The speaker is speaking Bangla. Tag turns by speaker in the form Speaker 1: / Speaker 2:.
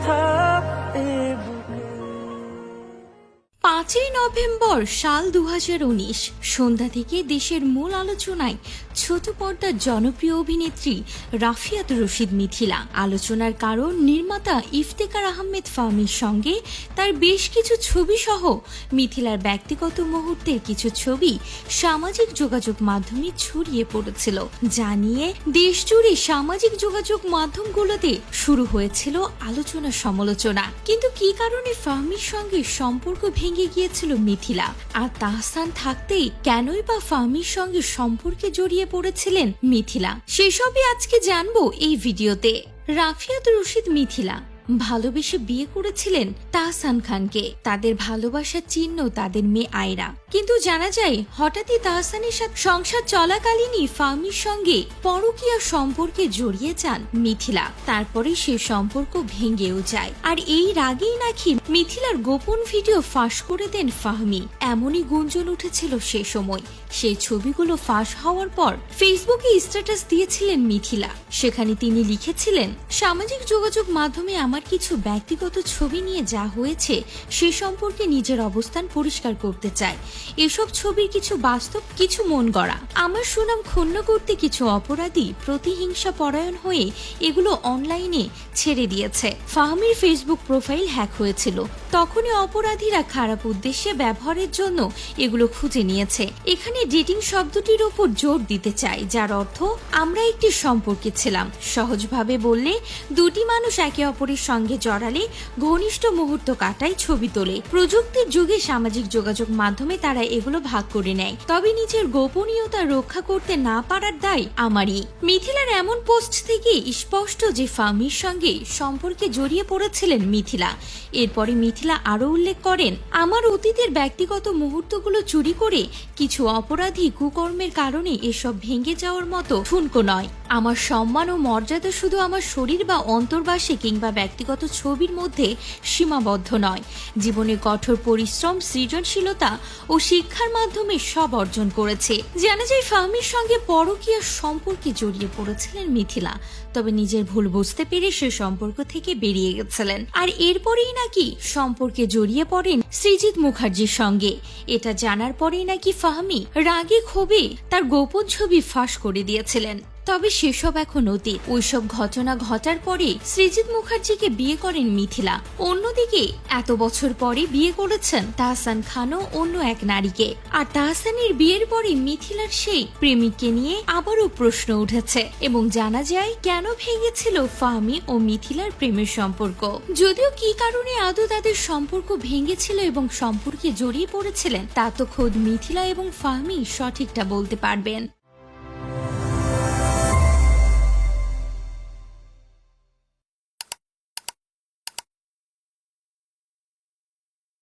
Speaker 1: apart. পাঁচই নভেম্বর সাল দু উনিশ, সন্ধ্যা থেকে দেশের মূল আলোচনায় ছোট পর্দার জনপ্রিয় অভিনেত্রী রাফিয়াত রশিদ মিথিলা। আলোচনার কারণ নির্মাতা ইফতেকার আহমেদ ফাহমির সঙ্গে তার বেশ কিছু ছবি সহ মিথিলার ব্যক্তিগত মুহূর্তের কিছু ছবি সামাজিক যোগাযোগ মাধ্যমে ছড়িয়ে পড়েছিল। যা নিয়ে দেশজুড়ে সামাজিক যোগাযোগ মাধ্যমগুলোতে শুরু হয়েছিল আলোচনা সমালোচনা। কিন্তু কি কারণে ফাহমির সঙ্গে সম্পর্ক ভেঙে গিয়েছিল মিথিলা। আর তাহসান থাকতেই কেনই বা ফাহমির সঙ্গে সম্পর্কে জড়িয়ে পড়েছিলেন মিথিলা। সেসবই আজকে জানব এই ভিডিওতে। রাফিয়াত রশিদ মিথিলা। ভালোবেসে বিয়ে করেছিলেন তাহসান খানকে। তাদের ভালোবাসার চিহ্ন তাদের মেয়ে আয়রা। কিন্তু জানা যায়, হঠাৎই তাহসানের সাথে সংসার চলাকালীনই ফাহমির সঙ্গে পরকীয়া সম্পর্কে জড়িয়ে যান মিথিলা। তারপরে সে সম্পর্ক ভেঙেও যায়। আর এই রাগেই নাকি মিথিলার গোপন ভিডিও ফাঁস করে দেন ফাহমি। এমনই গুঞ্জন উঠেছিল সে সময়। সেই ছবিগুলো ফাঁস হওয়ার পর ফেসবুকে স্ট্যাটাস দিয়েছিলেন মিথিলা। সেখানে তিনি লিখেছিলেন, সামাজিক যোগাযোগ মাধ্যমে আমার কিছু ব্যক্তিগত ছবি নিয়ে যা হয়েছে, সে সম্পর্কে নিজের অবস্থান পরিষ্কার করতে চাই। এসব ছবির কিছু বাস্তব, কিছু মন গড়া। আমার সুনাম ক্ষুণ্ণ করতে কিছু অপরাধী প্রতিহিংসা পরায়ণ হয়ে এগুলো অনলাইনে ছেড়ে দিয়েছে। ফাহমির ফেসবুক প্রোফাইল হ্যাক হয়েছিল। তখনই অপরাধীরা খারাপ উদ্দেশ্যে ব্যবহারের জন্য এগুলো খুঁজে নিয়েছে। এখানে ডেটিং শব্দটির ওপর জোর দিতে চাই, যার অর্থ, আমরা একটি সম্পর্কে ছিলাম। সহজভাবে বললে, দুটি মানুষ একে অপরের সঙ্গে জড়ালে ঘনিষ্ঠ মুহূর্ত কাটায় ছবি তোলে। প্রযুক্তির যুগে সামাজিক যোগাযোগ মাধ্যমে তারা এগুলো ভাগ করে নেয়। তবে নিজের গোপনীয়তা রক্ষা করতে না পারার দায় আমারই। মিথিলার এমন পোস্ট থেকে স্পষ্ট যে ফামির সঙ্গে সম্পর্কে জড়িয়ে পড়েছিলেন মিথিলা। এরপরে মিথিলা আরও উল্লেখ করেন, আমার অতীতের ব্যক্তিগত মুহূর্তগুলো চুরি করে কিছু অপরাধী কুকর্মের কারণে এসব ভেঙে যাওয়ার মতো ঠুনকো নয়। আমার সম্মান ও মর্যাদা শুধু আমার শরীর বা অন্তর্বাসে কিংবা ব্যক্তিগত ছবির মধ্যে সীমাবদ্ধ নয়। জীবনে কঠোর পরিশ্রম, সৃজনশীলতা ও শিক্ষার মাধ্যমে সব অর্জন করেছে। জানা যায়, ফাহমির সঙ্গে পরকীয়া সম্পর্কে জড়িয়ে পড়েছিলেন মিথিলা, তবে নিজের ভুল বুঝতে পেরে সে সম্পর্ক থেকে বেরিয়ে গেছিলেন। আর এরপরেই নাকি সম্পর্কে জড়িয়ে পড়েন সৃজিত মুখার্জির সঙ্গে। এটা জানার পরেই নাকি ফাহমি রাগে ক্ষোভে তার গোপন ছবি ফাঁস করে দিয়েছিলেন। তবে সেসব এখন অতীত। ওইসব ঘটনা ঘটার পরে সৃজিত মুখার্জিকে বিয়ে করেন মিথিলা। অন্যদিকে এত বছর পরে বিয়ে করেছেন তাহসান খানও অন্য এক নারীকে। আর তাহসানের বিয়ের পরে মিথিলার সেই প্রেমিককে নিয়ে আবারও প্রশ্ন উঠেছে এবং জানা যায় কেন ভেঙেছিল ফাহমি ও মিথিলার প্রেমের সম্পর্ক। যদিও কি কারণে আদৌ তাদের সম্পর্ক ভেঙেছিল এবং সম্পর্কে জড়িয়ে পড়েছিলেন, তা তো খোদ মিথিলা এবং ফাহমি সঠিকটা বলতে পারবেন।